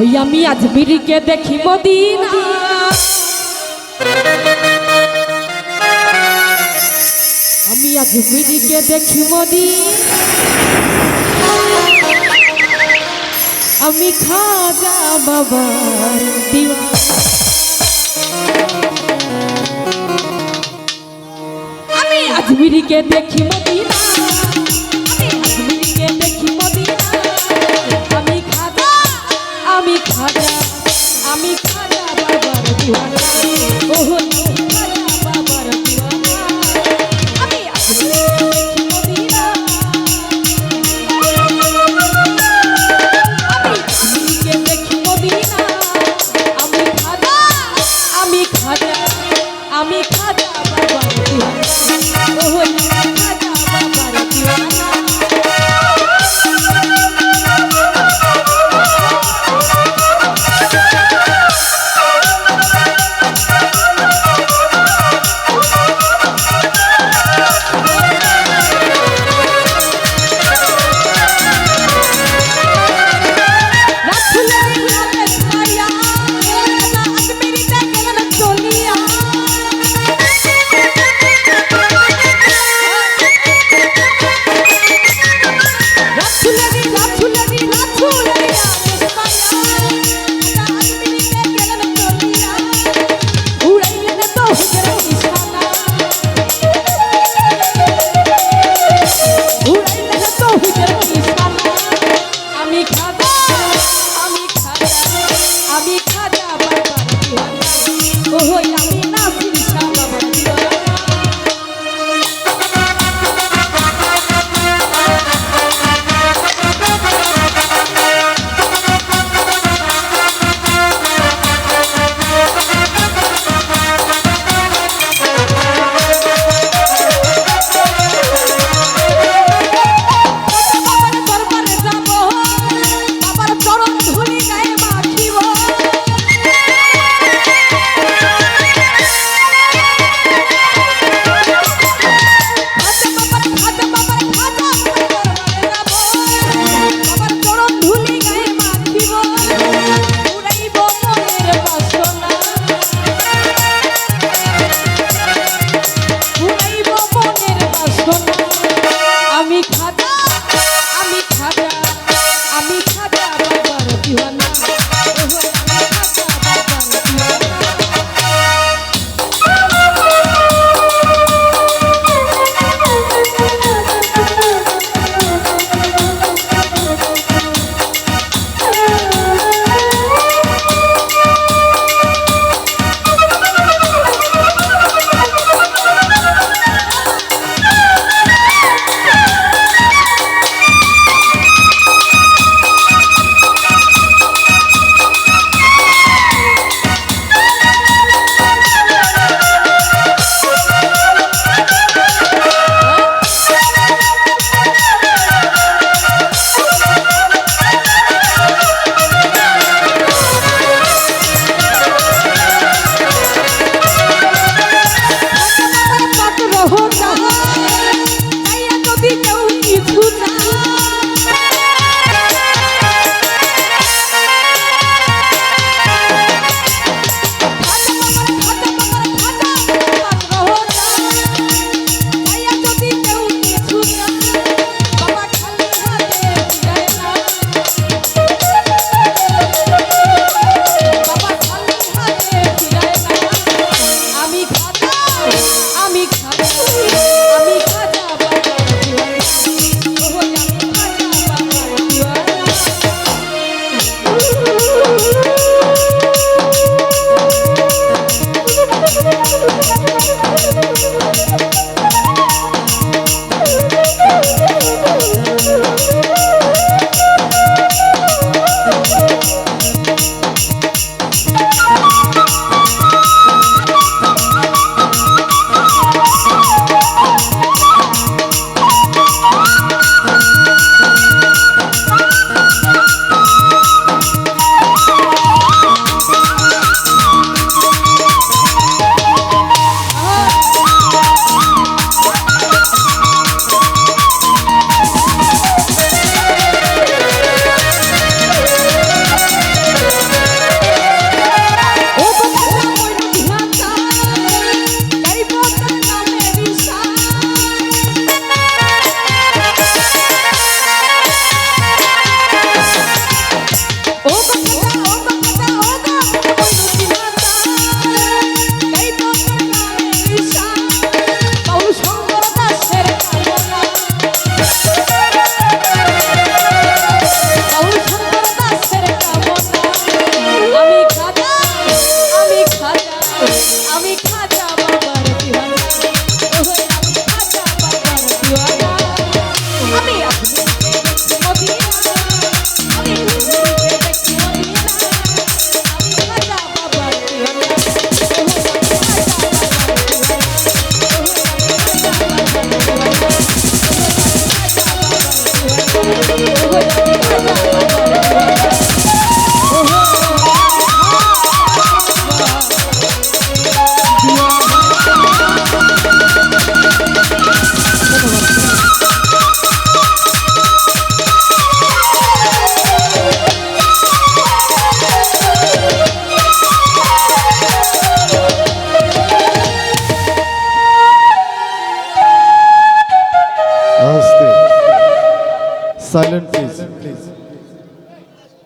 ওই আমি আজমিরকে দেখি মদিনা। আমি আজমিরকে দেখি মদিনা। আমি খাজা বাবার দিওয়া আমি আজমিরকে দেখি মদিনা। আমি খাজা বাবার দিওয়ানা ওহ খাজা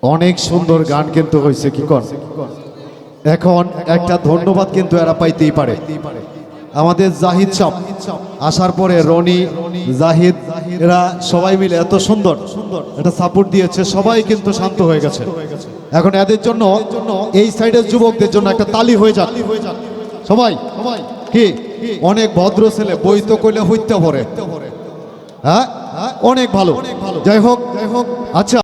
অনেক সুন্দর গান কিন্তু হয়েছে কি কর এখন একটা ধন্যবাদ কিন্তু এরা পাইতেই পারে। আমাদের জাহিদ চাপ আসার পরে রনি, জাহিদ, এরা সবাই মিলে এত সুন্দর, এটা সাপোর্ট দিয়েছে, সবাই কিন্তু শান্ত হয়ে গেছে। এখন এদের জন্য এই সাইডের যুবকদের জন্য একটা তালি হয়ে যাক। সবাই, কি? অনেক ভদ্র ছেলে, বই তো কইলে হইতে পড়ে হ্যাঁ? অনেক ভালো। যাই হোক যাই হোক আচ্ছা।